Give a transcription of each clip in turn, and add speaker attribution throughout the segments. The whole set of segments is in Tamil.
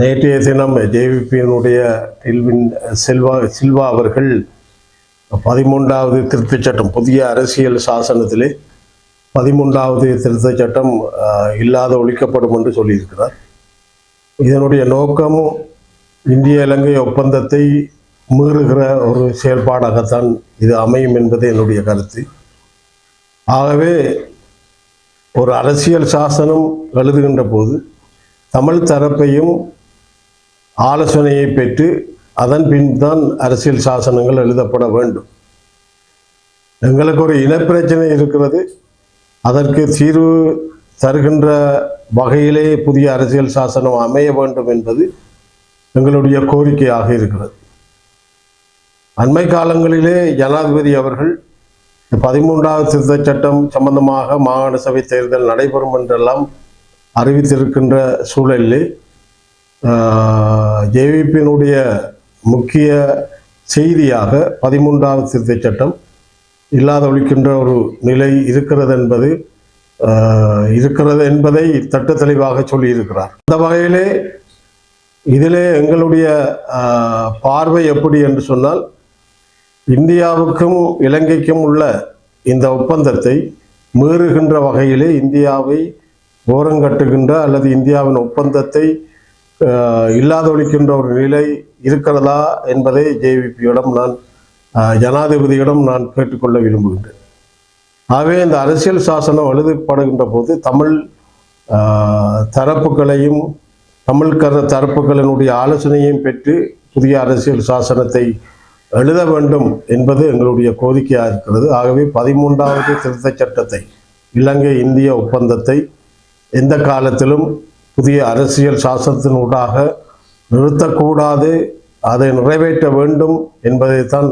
Speaker 1: நேற்றைய தினம் ஜேவிபியினுடைய டில்வின் செல்வா சில்வா அவர்கள் பதிமூன்றாவது திருத்தச் சட்டம் புதிய அரசியல் சாசனத்திலே பதிமூன்றாவது திருத்தச் சட்டம் இல்லாத ஒழிக்கப்படும் என்று சொல்லியிருக்கிறார். இதனுடைய நோக்கம் இந்திய இலங்கை ஒப்பந்தத்தை மீறுகிற ஒரு செயல்பாடாகத்தான் இது அமையும் என்பது என்னுடைய கருத்து. ஆகவே ஒரு அரசியல் சாசனம் எழுதுகின்ற போது தமிழ் தரப்பையும் ஆலோசனையை பெற்று அதன் பின் தான் அரசியல் சாசனங்கள் எழுதப்பட வேண்டும். எங்களுக்கு ஒரு இனப்பிரச்சனை இருக்கிறது. அதற்கு தீர்வு தருகின்ற வகையிலே புதிய அரசியல் சாசனம் அமைய வேண்டும் என்பது எங்களுடைய கோரிக்கையாக இருக்கிறது. அண்மை காலங்களிலே ஜனாதிபதி அவர்கள் பதிமூன்றாவது திருத்தச் சட்டம் சம்பந்தமாக மாகாண சபை தேர்தல் நடைபெறும் என்றெல்லாம் அறிவித்திருக்கின்ற சூழலில் ஜேவிபியினுடைய முக்கிய செய்தியாக பதிமூன்றாவது திருத்தச் சட்டம் இல்லாத ஒழிக்கின்ற ஒரு நிலை இருக்கிறது என்பது இருக்கிறது என்பதை தட்டு தெளிவாக சொல்லியிருக்கிறார். அந்த வகையிலே இதிலே எங்களுடைய பார்வை எப்படி என்று சொன்னால் இந்தியாவுக்கும் இலங்கைக்கும் உள்ள இந்த ஒப்பந்தத்தை மீறுகின்ற வகையிலே இந்தியாவை ஓரங்கட்டுகின்ற அல்லது இந்தியாவின் ஒப்பந்தத்தை இல்லாதொழிக்கின்ற ஒரு நிலை இருக்கிறதா என்பதை ஜேவிபியிடம் நான் ஜனாதிபதியிடம் நான் கேட்டுக்கொள்ள விரும்புகின்றேன். ஆகவே இந்த அரசியல் சாசனம் எழுதப்படுகின்ற போது தமிழ் தரப்புகளையும் தமிழ்கர தரப்புகளினுடைய ஆலோசனையும் பெற்று புதிய அரசியல் சாசனத்தை எழுத வேண்டும் என்பது எங்களுடைய கோரிக்கையாக இருக்கிறது. ஆகவே பதிமூன்றாவது திருத்தச் சட்டத்தை இலங்கை இந்திய ஒப்பந்தத்தை எந்த காலத்திலும் புதிய அரசியல் சாசனத்தினூடாக நிறுத்தக்கூடாது. அதை நிறைவேற்ற வேண்டும் என்பதைத்தான்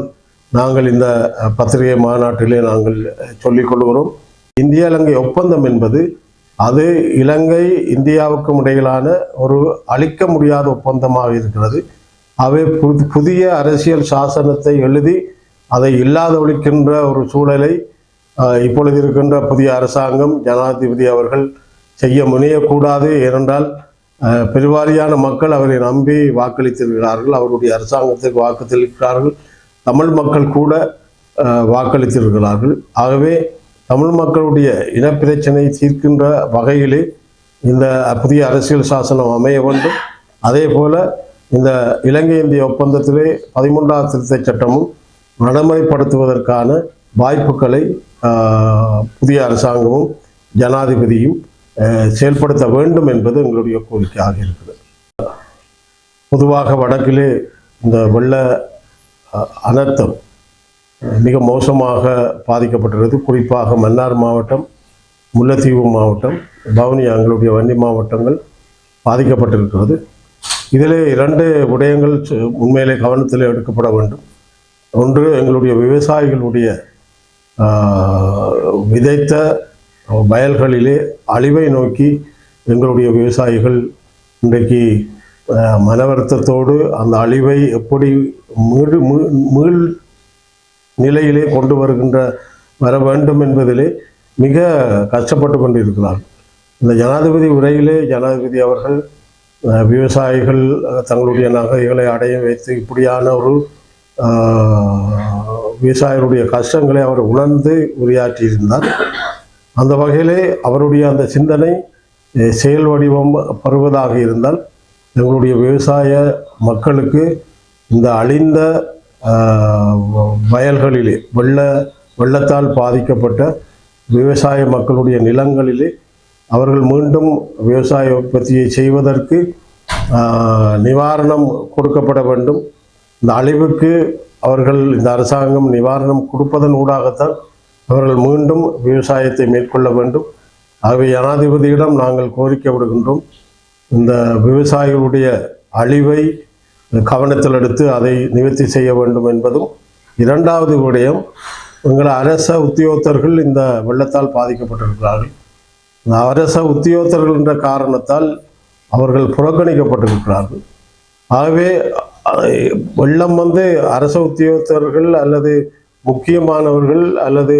Speaker 1: நாங்கள் இந்த பத்திரிகை மாநாட்டிலே நாங்கள் அஹ், சொல்லிக் கொள்கிறோம். இந்திய இலங்கை ஒப்பந்தம் என்பது அது இலங்கை இந்தியாவுக்கும் இடையிலான ஒரு அழிக்க முடியாத ஒப்பந்தமாக இருக்கிறது. அவை புது- புதிய அரசியல் சாசனத்தை எழுதி அதை இல்லாத ஒழிக்கின்ற ஒரு சூழலை இப்பொழுது இருக்கின்ற புதிய அரசாங்கம் ஜனாதிபதி அவர்கள் செய்ய முனையக்கூடாது ஏனென்றால் பெருவாரியான மக்கள் அவரை நம்பி வாக்களித்திருக்கிறார்கள் அவருடைய அரசாங்கத்திற்கு வாக்களித்திருக்கிறார்கள் தமிழ் மக்கள் கூட வாக்களித்திருக்கிறார்கள். ஆகவே தமிழ் மக்களுடைய இனப்பிரச்சனை தீர்க்கின்ற வகையிலே இந்த புதிய அரசியல் சாசனம் அமைய வேண்டும். அதே போல இந்த இலங்கை இந்திய ஒப்பந்தத்திலே பதிமூன்றாம் திருத்தச் சட்டமும் நடைமுறைப்படுத்துவதற்கான வாய்ப்புகளை புதிய அரசாங்கமும் ஜனாதிபதியும் செயல்படுத்த வேண்டும் என்பது எங்களுடைய கோரிக்கையாக இருக்கிறது. பொதுவாக வடக்கிலே இந்த வெள்ள அனர்த்தம் மிக மோசமாக பாதிக்கப்பட்டுள்ளது குறிப்பாக மன்னார் மாவட்டம் முல்லைத்தீவு மாவட்டம் பவுனியா எங்களுடைய வன்னி மாவட்டங்கள் பாதிக்கப்பட்டிருக்கிறது. இதிலே இரண்டு விடயங்கள் சு- உண்மையிலே கவனத்தில் எடுக்கப்பட வேண்டும். ஒன்று எங்களுடைய விவசாயிகளுடைய விதைத்த வயல்களிலே அழிவை நோக்கி எங்களுடைய விவசாயிகள் இன்றைக்கு மனவருத்தத்தோடு அந்த அழிவை எப்படி மீடு மீ- மீள் நிலையிலே கொண்டு வருகின்ற வர வேண்டும் என்பதிலே மிக கஷ்டப்பட்டு கொண்டிருக்கிறார்கள் இந்த ஜனாதிபதி உரையிலே ஜனாதிபதி அவர்கள் விவசாயிகள் தங்களுடைய நகைகளை அடைய வைத்து இப்படியான ஒரு விவசாயிகளுடைய கஷ்டங்களை அவர் உணர்ந்து உரையாற்றியிருந்தார். அந்த வகையிலே அவருடைய அந்த சிந்தனை செயல் வடிவம் பெறுவதாக இருந்தால் எங்களுடைய விவசாய மக்களுக்கு இந்த அழிந்த வ- வயல்களிலே வெள்ள வெள்ளத்தால் பாதிக்கப்பட்ட விவசாய மக்களுடைய நிலங்களிலே அவர்கள் மீண்டும் விவசாய உற்பத்தியை செய்வதற்கு நிவாரணம் கொடுக்கப்பட வேண்டும். இந்த அழிவுக்கு அவர்கள் இந்த அரசாங்கம் நிவாரணம் கொடுப்பதன் ஊடாகத்தான் அவர்கள் மீண்டும் விவசாயத்தை மேற்கொள்ள வேண்டும். ஆகவே ஜனாதிபதியிடம் நாங்கள் கோரிக்கை விடுகின்றோம். இந்த விவசாயிகளுடைய அழிவை கவனத்தில் எடுத்து அதை நிவர்த்தி செய்ய வேண்டும் என்பதும் இரண்டாவது விடயம். எங்கள் அரச உத்தியோகத்தர்கள் இந்த வெள்ளத்தால் பாதிக்கப்பட்டிருக்கிறார்கள். இந்த அரச உத்தியோகத்தர்கள் என்ற காரணத்தால் அவர்கள் புறக்கணிக்கப்பட்டிருக்கிறார்கள். ஆகவே வெள்ளம் வந்து அரச உத்தியோகத்தர்கள் அல்லது முக்கியமானவர்கள் அல்லது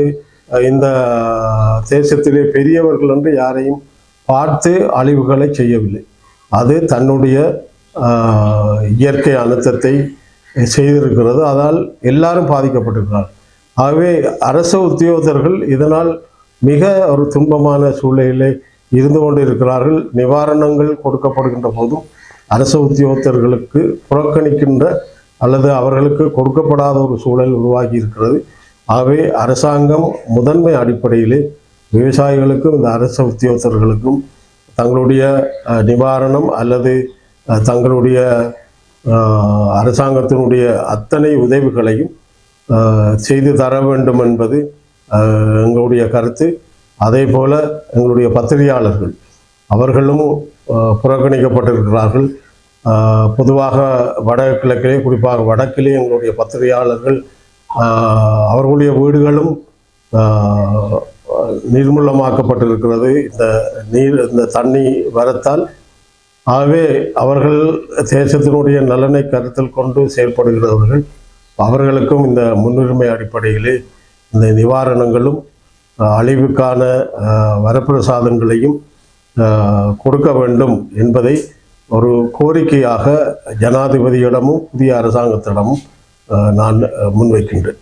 Speaker 1: இந்த தேசத்திலே பெரியவர்கள் என்று யாரையும் பார்த்து அழிவுகளை செய்யவில்லை. அது தன்னுடைய இயற்கை அழுத்தத்தை செய்திருக்கிறது. அதால் எல்லாரும் பாதிக்கப்பட்டிருக்கிறார். ஆகவே அரச உத்தியோகத்தர்கள் இதனால் மிக ஒரு துன்பமான சூழ்நிலையிலே இருந்து கொண்டிருக்கிறார்கள். நிவாரணங்கள் கொடுக்கப்படுகின்ற போதும் அரச உத்தியோகத்தர்களுக்கு புறக்கணிக்கின்ற அல்லது அவர்களுக்கு கொடுக்கப்படாத ஒரு சூழல் உருவாகி இருக்கிறது. ஆகவே அரசாங்கம் முதன்மை அடிப்படையிலே விவசாயிகளுக்கும் இந்த அரசு உத்தியோகத்தர்களுக்கும் தங்களுடைய நிவாரணம் அல்லது தங்களுடைய அரசாங்கத்தினுடைய அத்தனை உதவிகளையும் செய்து தர வேண்டும் என்பது எங்களுடைய கருத்து. அதே போல எங்களுடைய பத்திரிகையாளர்கள் அவர்களும் புறக்கணிக்கப்பட்டிருக்கிறார்கள். பொதுவாக வடகிழக்கிலே குறிப்பாக வடக்கிலே எங்களுடைய பத்திரிகையாளர்கள் அவர்களுடைய வீடுகளும் அஹ், இந்த நீர் இந்த தண்ணி வரத்தால் ஆகவே அவர்கள் தேசத்தினுடைய நலனை கருத்தில் கொண்டு செயல்படுகிறவர்கள் அவர்களுக்கும் இந்த முன்னுரிமை அடிப்படையிலே இந்த நிவாரணங்களும் அழிவுக்கான வரப்பிரசாதங்களையும் கொடுக்க வேண்டும் என்பதை ஒரு கோரிக்கையாக ஜனாதிபதியிடமும் புதிய அரசாங்கத்திடமும் நான் முன்வைக்கின்றேன்.